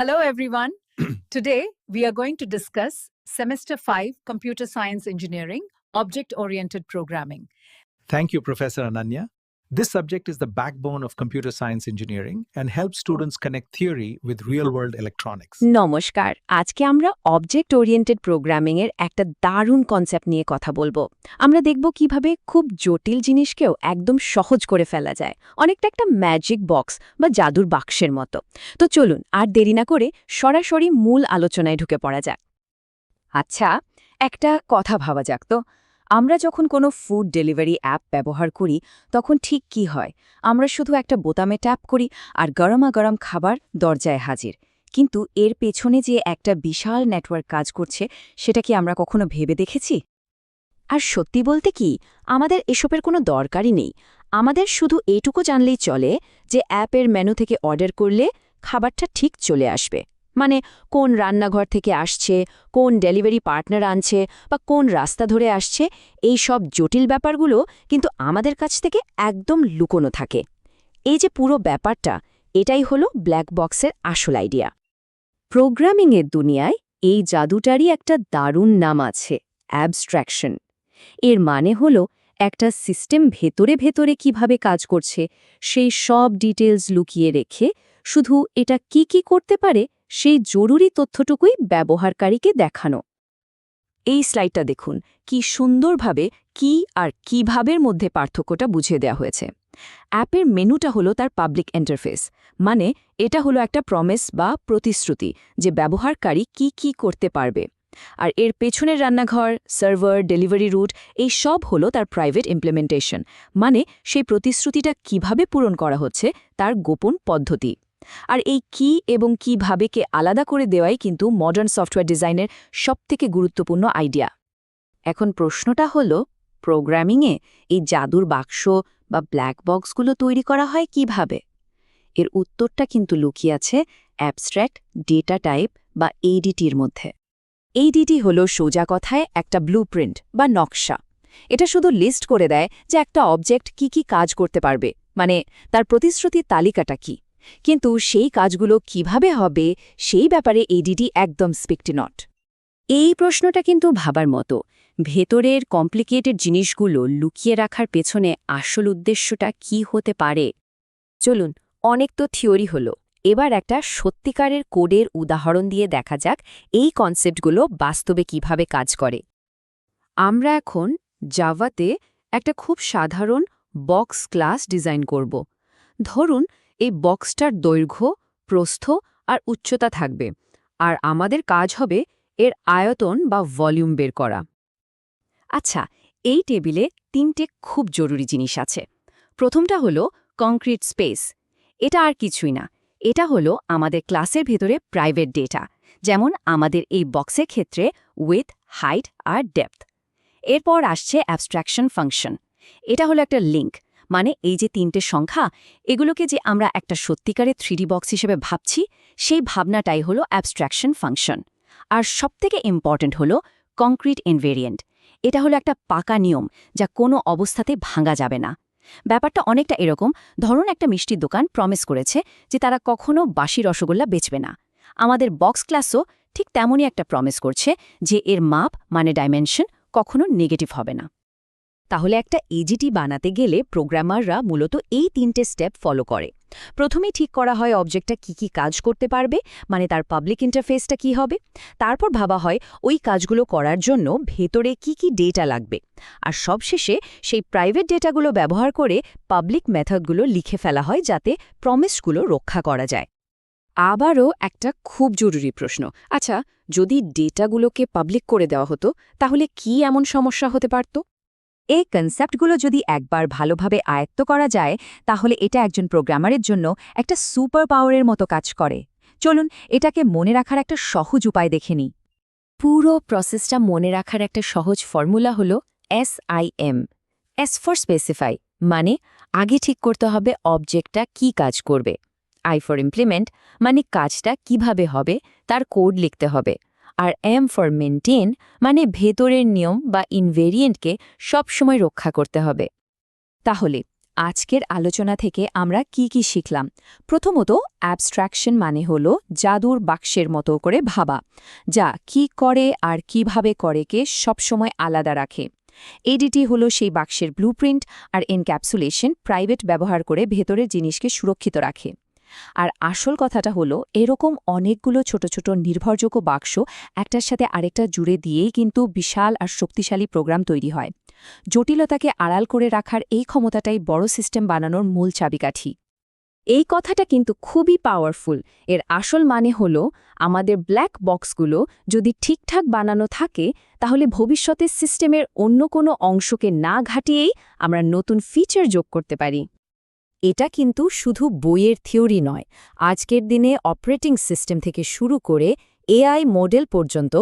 Hello, everyone. Today, we are going to discuss Semester 5 Computer Science Engineering Object Oriented Programming. Thank you, Professor Ananya. This subject is the backbone of computer science engineering and helps students connect theory with real world electronics. নমস্কার। আজকে আমরা object oriented programming এর একটা দারুণ concept নিয়ে কথা বলব। আমরা দেখব কীভাবে খুব জটিল জিনিসকেও একদম সহজ করে ফেলা যায়। অনেকটা একটা ম্যাজিক বক্স বা জাদুর বাক্সের মতো। তো চলুন, আর দেরি না করে সরাসরি মূল আলোচনায় ঢুকে পড়া যাক। আচ্ছা একটা কথা ভাবা যাক তো। আমরা যখন কোনো ফুড ডেলিভারি অ্যাপ ব্যবহার করি, তখন ঠিক কি হয়? আমরা শুধু একটা বোতামে ট্যাপ করি আর গরমা গরম খাবার দরজায় হাজির। কিন্তু এর পেছনে যে একটা বিশাল নেটওয়ার্ক কাজ করছে, সেটা কি আমরা কখনো ভেবে দেখেছি? আর সত্যি বলতে কি, আমাদের এসবের কোনো দরকারই নেই। আমাদের শুধু এটুকু জানলেই চলে যে অ্যাপের মেনু থেকে অর্ডার করলে খাবারটা ঠিক চলে আসবে। মানে কোন রান্নাঘর থেকে আসছে, কোন ডেলিভারি পার্টনার আনছে বা কোন রাস্তা ধরে আসছে, এই সব জটিল ব্যাপারগুলো কিন্তু আমাদের কাছ থেকে একদম লুকোনো থাকে। এই যে পুরো ব্যাপারটা, এটাই হলো ব্ল্যাক বক্সের আসল আইডিয়া। প্রোগ্রামিংয়ের দুনিয়ায় এই জাদুটারই একটা দারুণ নাম আছে অ্যাবস্ট্র্যাকশন এর মানে হল একটা সিস্টেম ভেতরে ভেতরে কীভাবে কাজ করছে, সেই সব ডিটেলস লুকিয়ে রেখে শুধু এটা কি কি করতে পারে সেই জরুরি তথ্যটুকুই ব্যবহারকারীকে দেখানো। এই স্লাইডটা দেখুন, কি সুন্দরভাবে কি আর কিভাবের মধ্যে পার্থক্যটা বুঝিয়ে দেওয়া হয়েছে। অ্যাপের মেনুটা হলো তার পাবলিক ইন্টারফেস মানে এটা হলো একটা প্রমিস বা প্রতিশ্রুতি যে ব্যবহারকারী কি কি করতে পারবে। আর এর পেছনের রান্নাঘর, সার্ভার, ডেলিভারি রুট, এই সব হলো তার প্রাইভেট ইমপ্লিমেন্টেশন মানে সেই প্রতিশ্রুতিটা কীভাবে পূরণ করা হচ্ছে তার গোপন পদ্ধতি। আর এই কি এবং কিভাবেকে আলাদা করে দেওয়াই কিন্তু মডার্ন সফটওয়্যার ডিজাইনের সবথেকে গুরুত্বপূর্ণ আইডিয়া এখন প্রশ্নটা হলো প্রোগ্রামিংয়ে এই জাদুর বাক্স বা ব্ল্যাক বক্সগুলো তৈরি করা হয় কীভাবে? এর উত্তরটা কিন্তু লুকিয়ে আছে অ্যাবস্ট্র্যাক্ট ডেটা টাইপ বা এইডিটির মধ্যে। এইডিটি হল সোজা কথায় একটা ব্লুপ্রিন্ট বা নকশা। এটা শুধু লিস্ট করে দেয় যে একটা অবজেক্ট কি কি কাজ করতে পারবে। মানে তার প্রতিশ্রুতির তালিকাটা কি। কিন্তু সেই কাজগুলো কীভাবে হবে সেই ব্যাপারে এইডিটি একদম স্পিকটি নট এই প্রশ্নটা কিন্তু ভাবার মতো। ভেতরের কমপ্লিকেটেড জিনিসগুলো লুকিয়ে রাখার পেছনে আসল উদ্দেশ্যটা কি হতে পারে? চলুন, অনেক তো থিওরি হলো। এবার একটা সত্যিকারের কোডের উদাহরণ দিয়ে দেখা যাক এই কনসেপ্টগুলো বাস্তবে কীভাবে কাজ করে। আমরা এখন জাভাতে একটা খুব সাধারণ বক্স ক্লাস ডিজাইন করব। ধরুন এই বক্সটার দৈর্ঘ্য, প্রস্থ আর উচ্চতা থাকবে। আর আমাদের কাজ হবে এর আয়তন বা ভলিউম বের করা। আচ্ছা এই টেবিলে তিনটে খুব জরুরি জিনিস আছে। প্রথমটা হলো কংক্রিট স্পেস। এটা আর কিছুই না। এটা হলো আমাদের ক্লাসের ভেতরে প্রাইভেট ডেটা, যেমন আমাদের এই বক্সের ক্ষেত্রে উইথ হাইট আর ডেপথ এরপর আসছে অ্যাবস্ট্রাকশন ফাংশন এটা হলো একটা লিঙ্ক মানে এই যে তিনটে সংখ্যা, এগুলোকে যে আমরা একটা সত্যিকারের থ্রিডি বক্স হিসেবে ভাবছি, সেই ভাবনাটাই হলো অ্যাবস্ট্রাকশন ফাংশন আর সবথেকে ইম্পর্ট্যান্ট হলো কংক্রিট ইনভেরিয়েন্ট এটা হলো একটা পাকা নিয়ম যা কোনো অবস্থাতে ভাঙা যাবে না। ব্যাপারটা অনেকটা এরকম। ধরুন একটা মিষ্টির দোকান প্রমিস করেছে যে তারা কখনো বাসি রসগোল্লা বেচবে না। আমাদের বক্স ক্লাসও ঠিক তেমনই একটা প্রমিস করছে যে এর মাপ মানে ডাইমেনশন কখনো নেগেটিভ হবে না। তাহলে একটা এজিটি বানাতে গেলে প্রোগ্রামাররা মূলত এই তিনটে স্টেপ ফলো করে। প্রথমে ঠিক করা হয় অবজেক্টটা কি কি কাজ করতে পারবে মানে তার পাবলিক ইন্টারফেসটা কি হবে। তারপর ভাবা হয় ওই কাজগুলো করার জন্য ভেতরে কি কি ডেটা লাগবে। আর সবশেষে সেই প্রাইভেট ডেটাগুলো ব্যবহার করে পাবলিক মেথডগুলো লিখে ফেলা হয় যাতে প্রমিসগুলো রক্ষা করা যায়। আবারও একটা খুব জরুরি প্রশ্ন। আচ্ছা যদি ডেটাগুলোকে পাবলিক করে দেওয়া হতো, তাহলে কি এমন সমস্যা হতে পারত? এই কনসেপ্টগুলো যদি একবার ভালোভাবে আয়ত্ত করা যায়, তাহলে এটা একজন প্রোগ্রামারের জন্য একটা সুপার পাওয়ারের মতো কাজ করে। চলুন, এটাকে মনে রাখার একটা সহজ উপায় দেখে নিই। পুরো প্রসেসটা মনে রাখার একটা সহজ ফর্মুলা হল S I M S for specify মানে আগে ঠিক করতে হবে অবজেক্টটা কি কাজ করবে। আই ফর ইমপ্লিমেন্ট মানে কাজটা কীভাবে হবে, তার কোড লিখতে হবে। আর এম ফর মেনটেন মানে ভেতরের নিয়ম বা ইনভেরিয়েন্টকে সবসময় রক্ষা করতে হবে। তাহলে, আজকের আলোচনা থেকে আমরা কি কি শিখলাম? প্রথমত অ্যাবস্ট্রাকশন মানে হল জাদুর বাক্সের মতো করে ভাবা, যা কি করে আর কীভাবে করেকে সবসময় আলাদা রাখে। এডিটি হলো সেই বাক্সের ব্লুপ্রিন্ট আর এনক্যাপসুলেশন প্রাইভেট ব্যবহার করে ভেতরের জিনিসকে সুরক্ষিত রাখে। আর আসল কথাটা হলো, এরকম অনেকগুলো ছোট ছোট নির্ভরযোগ্য বাক্স একটার সাথে আরেকটা জুড়ে দিয়েই কিন্তু বিশাল আর শক্তিশালী প্রোগ্রাম তৈরি হয়। জটিলতাকে আড়াল করে রাখার এই ক্ষমতাটাই বড় সিস্টেম বানানোর মূল চাবিকাঠি। এই কথাটা কিন্তু খুবই পাওয়ারফুল এর আসল মানে হল, আমাদের ব্ল্যাক বক্সগুলো যদি ঠিকঠাক বানানো থাকে, তাহলে ভবিষ্যতে সিস্টেমের অন্য কোনো অংশকে না ঘাটিয়েই আমরা নতুন ফিচার যোগ করতে পারি। এটা কিন্তু শুধু বইয়ের থিওরি নয়, আজকের দিনে অপারেটিং সিস্টেম থেকে শুরু করে এআই মডেল পর্যন্ত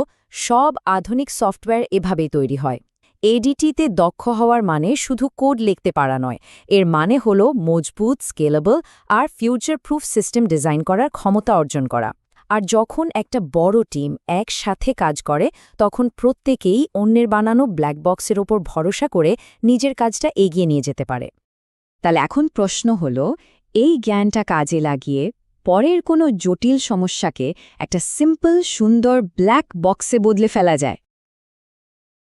সব আধুনিক সফটওয়্যার এভাবেই তৈরি হয়। এডিটিতে দক্ষ হওয়ার মানে শুধু কোড লিখতে পারা নয়, এর মানে হল মজবুত, স্কেলেবল আর ফিউচার প্রুফ সিস্টেম ডিজাইন করার ক্ষমতা অর্জন করা। আর যখন একটা বড় টিম একসাথে কাজ করে, তখন প্রত্যেকেই অন্যের বানানো ব্ল্যাক বক্সের ওপর ভরসা করে নিজের কাজটা এগিয়ে নিয়ে যেতে পারে। তাহলে এখন প্রশ্ন হল, এই জ্ঞানটা কাজে লাগিয়ে পরের কোনো জটিল সমস্যাকে একটা সিম্পল সুন্দর ব্ল্যাক বক্সে বদলে ফেলা যায়।